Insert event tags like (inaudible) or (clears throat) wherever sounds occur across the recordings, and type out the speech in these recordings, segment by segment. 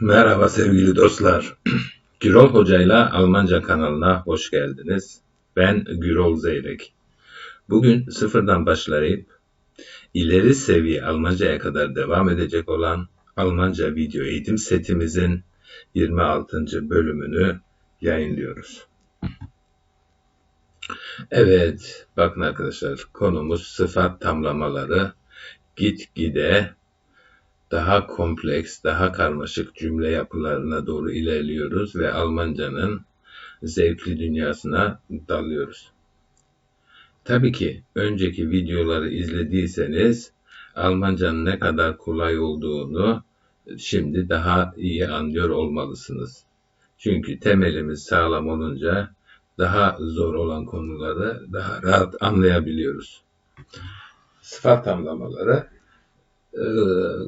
Merhaba sevgili dostlar. (clears throat) Gürol Hoca ile Almanca kanalına hoş geldiniz. Ben Gürol Zeyrek. Bugün sıfırdan başlayıp ileri seviye Almanca'ya kadar devam edecek olan Almanca video eğitim setimizin 26. bölümünü yayınlıyoruz. Evet, bakın arkadaşlar konumuz sıfat tamlamaları gitgide daha kompleks, daha karmaşık cümle yapılarına doğru ilerliyoruz ve Almancanın zevkli dünyasına dalıyoruz. Tabii ki önceki videoları izlediyseniz Almancanın ne kadar kolay olduğunu şimdi daha iyi anlıyor olmalısınız. Çünkü temelimiz sağlam olunca daha zor olan konuları daha rahat anlayabiliyoruz. Sıfat tamlamaları e,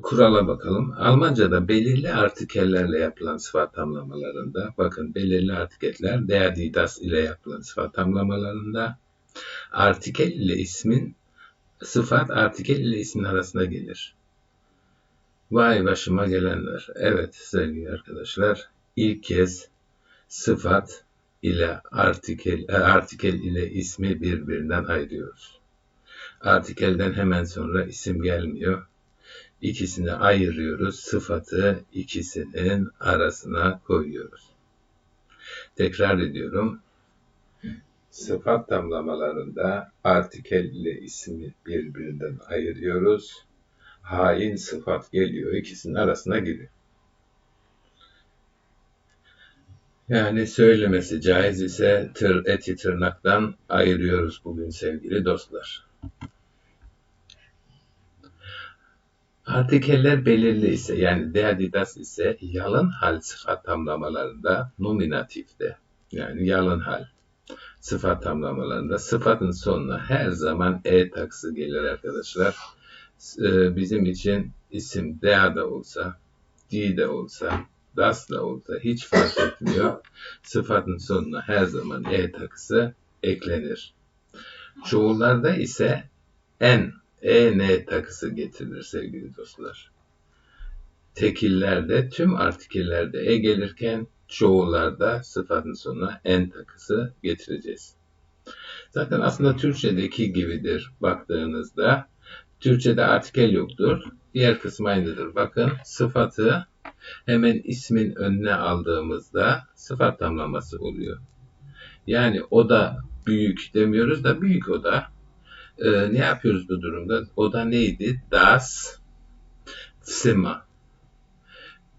kurala bakalım. Almanca'da belirli artikellerle yapılan sıfat tamlamalarında, bakın belirli artikeller der, die, das ile yapılan sıfat tamlamalarında artikel ile ismin sıfat artikel ile ismin arasında gelir. Vay başıma gelenler. Evet sevgili arkadaşlar, ilk kez sıfat ile artikel, e, artikel ile ismi birbirinden ayırıyoruz. Artikelden hemen sonra isim gelmiyor ikisini ayırıyoruz. Sıfatı ikisinin arasına koyuyoruz. Tekrar ediyorum. Sıfat tamlamalarında artikel ile ismi birbirinden ayırıyoruz. Hain sıfat geliyor. ikisinin arasına giriyor. Yani söylemesi caiz ise tır, eti tırnaktan ayırıyoruz bugün sevgili dostlar. Artikeller belirli ise yani deadidas ise yalın hal sıfat tamlamalarında nominatifte yani yalın hal sıfat tamlamalarında sıfatın sonuna her zaman e taksı gelir arkadaşlar. Ee, bizim için isim dea da olsa, di de olsa, das da olsa hiç fark etmiyor. Sıfatın sonuna her zaman e takısı eklenir. Çoğullarda ise en en takısı getirilir sevgili dostlar. Tekillerde tüm artikellerde e gelirken çoğullarda sıfatın sonuna en takısı getireceğiz. Zaten aslında Türkçedeki gibidir baktığınızda. Türkçede artikel yoktur. Diğer kısmı aynıdır. Bakın sıfatı hemen ismin önüne aldığımızda sıfat tamlaması oluyor. Yani o da büyük demiyoruz da büyük o da e, ne yapıyoruz bu durumda? O da neydi? Das Zimmer.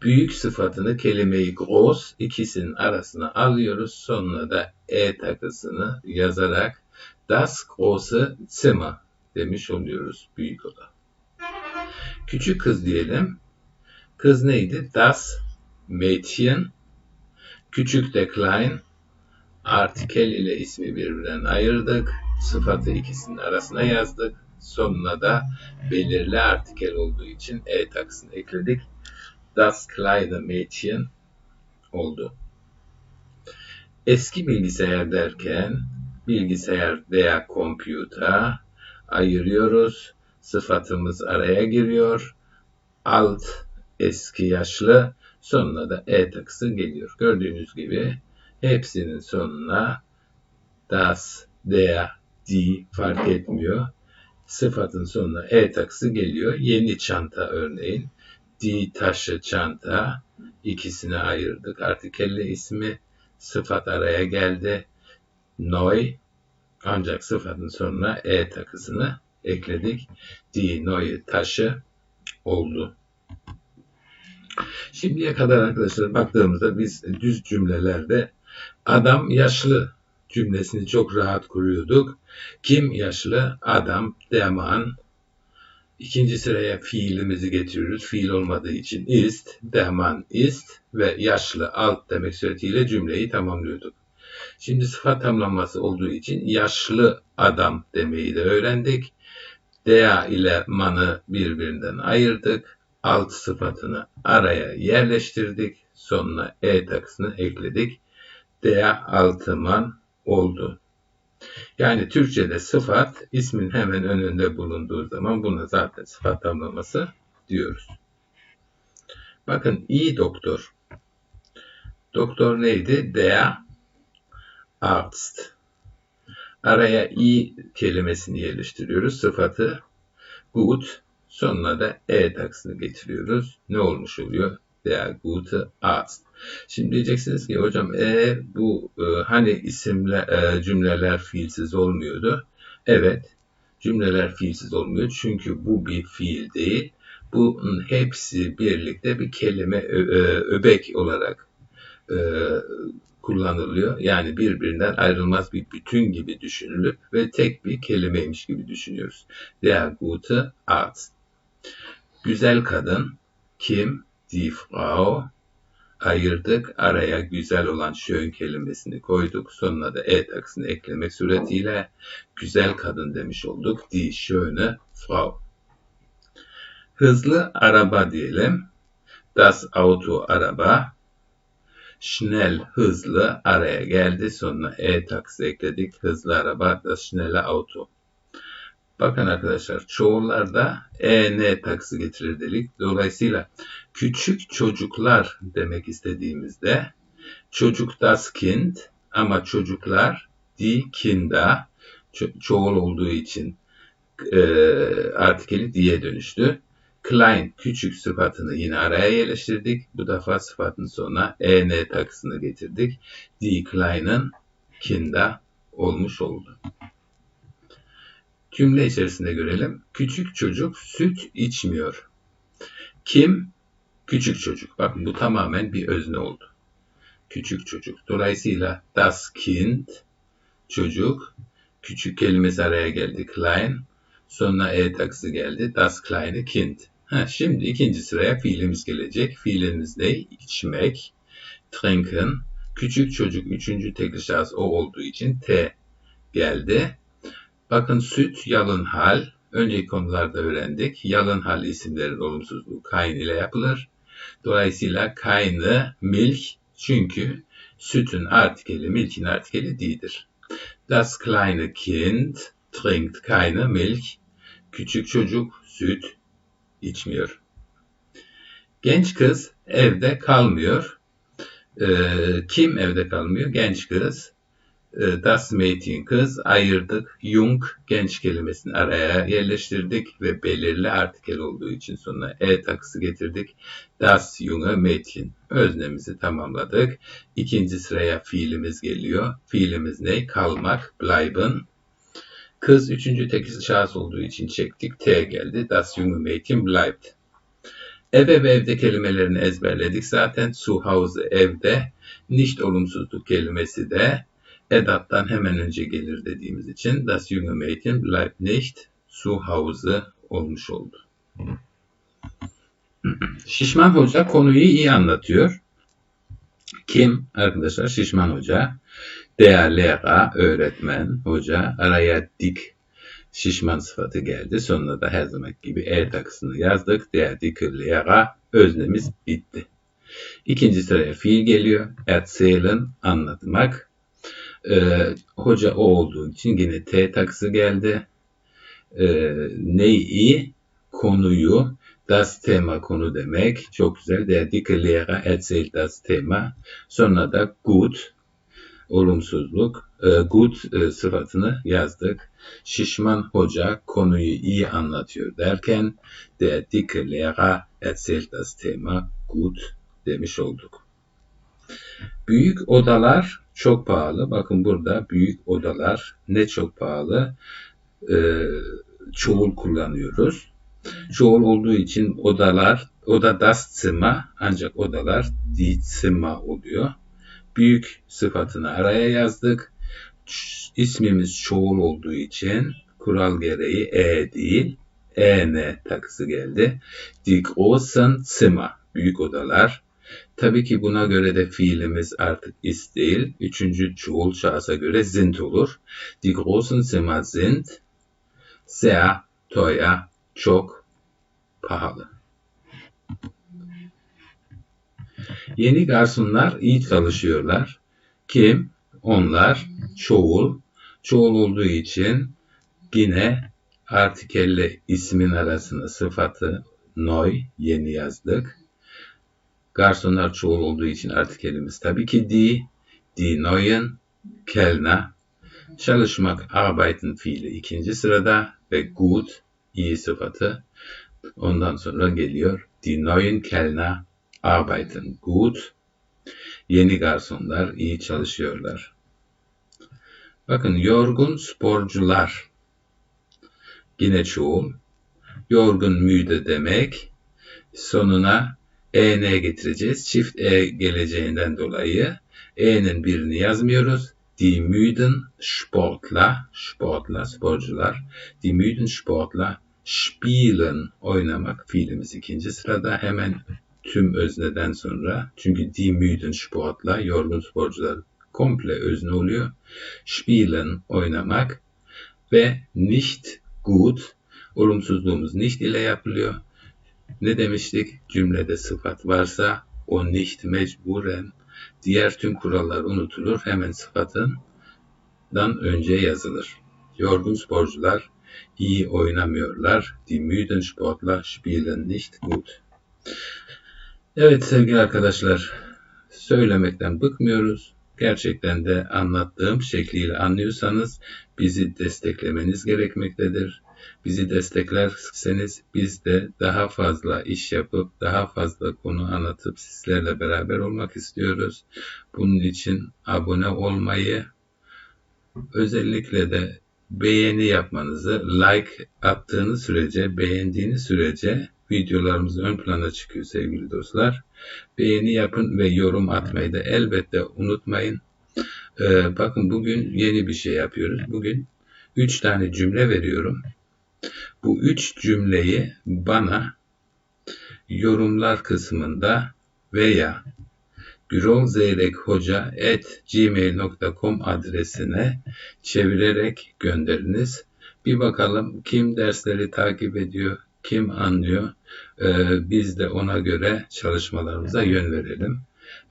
Büyük sıfatını kelimeyi groß ikisinin arasına alıyoruz. Sonuna da e takısını yazarak das große Zimmer demiş oluyoruz. Büyük oda. Küçük kız diyelim. Kız neydi? Das Mädchen. Küçük de klein. Artikel ile ismi birbirinden ayırdık sıfatı ikisinin arasına yazdık. Sonuna da belirli artikel olduğu için e taksını ekledik. Das kleine Mädchen oldu. Eski bilgisayar derken bilgisayar veya computer ayırıyoruz. Sıfatımız araya giriyor. Alt eski yaşlı sonuna da e takısı geliyor. Gördüğünüz gibi hepsinin sonuna das, der, di fark etmiyor. Sıfatın sonuna e takısı geliyor. Yeni çanta örneğin. Di taşı çanta. ikisini ayırdık. Artikelle ismi sıfat araya geldi. Noy ancak sıfatın sonuna e takısını ekledik. Di noy taşı oldu. Şimdiye kadar arkadaşlar baktığımızda biz düz cümlelerde adam yaşlı cümlesini çok rahat kuruyorduk. Kim yaşlı? Adam, deman. İkinci sıraya fiilimizi getiriyoruz. Fiil olmadığı için ist, deman ist ve yaşlı alt demek suretiyle cümleyi tamamlıyorduk. Şimdi sıfat tamlaması olduğu için yaşlı adam demeyi de öğrendik. Dea ile manı birbirinden ayırdık. Alt sıfatını araya yerleştirdik. Sonuna e takısını ekledik. der Altıman oldu. Yani Türkçe'de sıfat ismin hemen önünde bulunduğu zaman buna zaten sıfat tamlaması diyoruz. Bakın iyi doktor. Doktor neydi? Der Arzt. Araya i kelimesini yerleştiriyoruz. Sıfatı gut. Sonuna da e taksını getiriyoruz. Ne olmuş oluyor? Der gute Arzt. Şimdi diyeceksiniz ki hocam e bu e, hani isimler e, cümleler fiilsiz olmuyordu. Evet cümleler fiilsiz olmuyor çünkü bu bir fiil değil. Bunun hepsi birlikte bir kelime ö, ö, öbek olarak e, kullanılıyor. Yani birbirinden ayrılmaz bir bütün gibi düşünülüp ve tek bir kelimeymiş gibi düşünüyoruz. Der gute Arzt. Güzel kadın kim? Die Frau ayırdık. Araya güzel olan schön kelimesini koyduk. Sonuna da e taksını eklemek suretiyle güzel kadın demiş olduk. Die schöne Frau. Hızlı araba diyelim. Das Auto araba. Schnell hızlı araya geldi. Sonuna e taksi ekledik. Hızlı araba das schnelle Auto. Bakın arkadaşlar çoğullarda en taksi getirir dedik. Dolayısıyla küçük çocuklar demek istediğimizde çocuk das Kind ama çocuklar die Kinder ço- çoğul olduğu için e, artikeli diye dönüştü. Klein küçük sıfatını yine araya yerleştirdik. Bu defa sıfatın sonuna en takısını getirdik. Die Kleinen Kinder olmuş oldu. Cümle içerisinde görelim. Küçük çocuk süt içmiyor. Kim? Küçük çocuk. Bakın bu tamamen bir özne oldu. Küçük çocuk. Dolayısıyla das Kind çocuk. Küçük kelimesi araya geldi. Klein. Sonra e takısı geldi. Das kleine Kind. Ha, şimdi ikinci sıraya fiilimiz gelecek. Fiilimiz ne? İçmek. Trinken. Küçük çocuk üçüncü tek şahıs o olduğu için T geldi. Bakın süt yalın hal. Önceki konularda öğrendik. Yalın hal isimlerin olumsuzluğu kain ile yapılır. Dolayısıyla kaynı milk çünkü sütün artikeli milkin artikeli değildir. Das kleine Kind trinkt keine Milch. Küçük çocuk süt içmiyor. Genç kız evde kalmıyor. Ee, kim evde kalmıyor? Genç kız. Das Mädchen kız ayırdık. Jung genç kelimesini araya yerleştirdik ve belirli artikel olduğu için sonuna e takısı getirdik. Das junge Mädchen. Öznemizi tamamladık. İkinci sıraya fiilimiz geliyor. Fiilimiz ne? Kalmak, bleiben. Kız üçüncü tekil şahıs olduğu için çektik. T geldi. Das junge Mädchen bleibt. Eve ve evde kelimelerini ezberledik zaten. Zu Hause evde. Nicht olumsuzluk kelimesi de edattan hemen önce gelir dediğimiz için das junge Mädchen bleibt nicht zu Hause olmuş oldu. (clears throat) Şişman Hoca konuyu iyi anlatıyor. Kim arkadaşlar? Şişman Hoca. Der Lehrer, öğretmen, hoca. Araya dik şişman sıfatı geldi. Sonuna da her zaman gibi e takısını yazdık. Der dicke Lehrer, öznemiz bitti. İkinci sıraya fiil geliyor. Erzählen, anlatmak. Ee, hoca o olduğu için yine T takısı geldi. Ee, neyi? Konuyu. Das Thema konu demek. Çok güzel. Der dicke Lehrer erzählt das Thema. Sonra da gut olumsuzluk. E, gut e, sıfatını yazdık. Şişman hoca konuyu iyi anlatıyor derken der dicke Lehrer erzählt das Thema gut demiş olduk. Büyük odalar çok pahalı. Bakın burada büyük odalar ne çok pahalı? E, çoğul kullanıyoruz. Çoğul olduğu için odalar, oda das Zimmer ancak odalar die Zimmer oluyor. Büyük sıfatını araya yazdık. İsmimiz çoğul olduğu için kural gereği e değil, en takısı geldi. Die großen Zimmer, büyük odalar. Tabii ki buna göre de fiilimiz artık ist değil. Üçüncü çoğul şahsa göre sind olur. Die großen Zimmer sind sehr teuer, çok pahalı. Yeni garsonlar iyi çalışıyorlar. Kim? Onlar. Çoğul. Çoğul olduğu için yine artikelle ismin arasına sıfatı noy yeni yazdık. Garsonlar çoğul olduğu için artikelimiz tabii ki die, die neuen Kellner. Çalışmak arbeiten fiili ikinci sırada ve gut iyi sıfatı ondan sonra geliyor. Die neuen Kellner arbeiten gut. Yeni garsonlar iyi çalışıyorlar. Bakın yorgun sporcular. Yine çoğul. Yorgun müde demek. Sonuna en getireceğiz. Çift e geleceğinden dolayı e'nin birini yazmıyoruz. Die müden Sportler, Sportler, sporcular. Die müden Sportler spielen, oynamak fiilimiz ikinci sırada. Hemen tüm özneden sonra. Çünkü die müden Sportler, yorgun sporcular komple özne oluyor. Spielen, oynamak. Ve nicht gut, olumsuzluğumuz nicht ile yapılıyor. Ne demiştik? Cümlede sıfat varsa o nicht mecburen diğer tüm kurallar unutulur. Hemen sıfatından önce yazılır. Yorgun sporcular iyi oynamıyorlar. Die müden Sportler spielen nicht gut. Evet sevgili arkadaşlar, söylemekten bıkmıyoruz. Gerçekten de anlattığım şekliyle anlıyorsanız bizi desteklemeniz gerekmektedir. Bizi desteklerseniz biz de daha fazla iş yapıp daha fazla konu anlatıp sizlerle beraber olmak istiyoruz. Bunun için abone olmayı özellikle de beğeni yapmanızı, like attığınız sürece, beğendiğiniz sürece videolarımız ön plana çıkıyor sevgili dostlar. Beğeni yapın ve yorum atmayı da elbette unutmayın. Ee, bakın bugün yeni bir şey yapıyoruz. Bugün 3 tane cümle veriyorum. Bu üç cümleyi bana yorumlar kısmında veya gmail.com adresine çevirerek gönderiniz. Bir bakalım kim dersleri takip ediyor, kim anlıyor. Ee, biz de ona göre çalışmalarımıza yön verelim.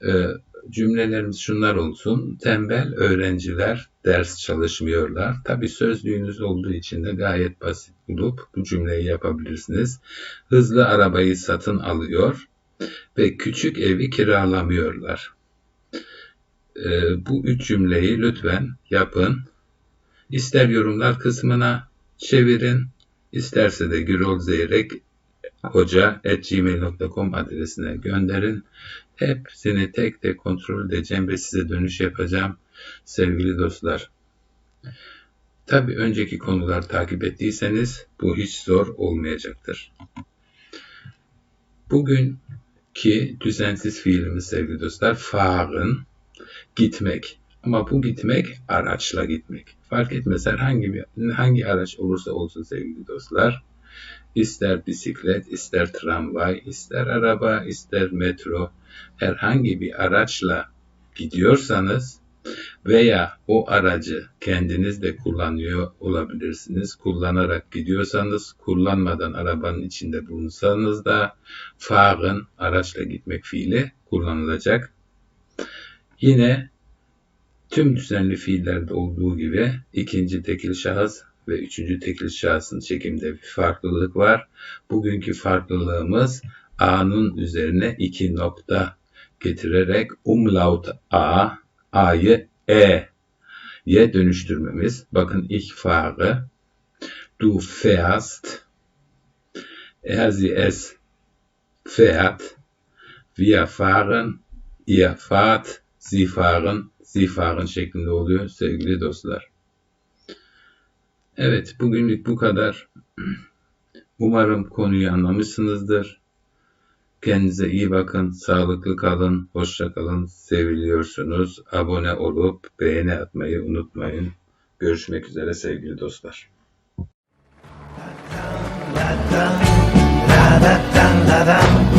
Ee, cümlelerimiz şunlar olsun. Tembel öğrenciler ders çalışmıyorlar. Tabi sözlüğünüz olduğu için de gayet basit bulup bu cümleyi yapabilirsiniz. Hızlı arabayı satın alıyor ve küçük evi kiralamıyorlar. Ee, bu üç cümleyi lütfen yapın. İster yorumlar kısmına çevirin, isterse de Gürol Zeyrek hoca.gmail.com adresine gönderin. Hepsini tek tek kontrol edeceğim ve size dönüş yapacağım sevgili dostlar. Tabi önceki konular takip ettiyseniz bu hiç zor olmayacaktır. Bugünkü düzensiz fiilimiz sevgili dostlar fahren, gitmek. Ama bu gitmek araçla gitmek. Fark etmez herhangi bir hangi araç olursa olsun sevgili dostlar. İster bisiklet, ister tramvay, ister araba, ister metro, herhangi bir araçla gidiyorsanız veya o aracı kendiniz de kullanıyor olabilirsiniz. Kullanarak gidiyorsanız, kullanmadan arabanın içinde bulunsanız da fahren, araçla gitmek fiili kullanılacak. Yine tüm düzenli fiillerde olduğu gibi ikinci tekil şahıs ve üçüncü tekil şahsın çekimde bir farklılık var. Bugünkü farklılığımız A'nın üzerine iki nokta getirerek umlaut A, A'yı E'ye dönüştürmemiz. Bakın ich fahre, du fährst, er sie es fährt, wir fahren, ihr fahrt, sie fahren, sie fahren şeklinde oluyor sevgili dostlar. Evet, bugünlük bu kadar. Umarım konuyu anlamışsınızdır. Kendinize iyi bakın, sağlıklı kalın, hoşça kalın, seviliyorsunuz. Abone olup beğeni atmayı unutmayın. Görüşmek üzere sevgili dostlar. La da da da da da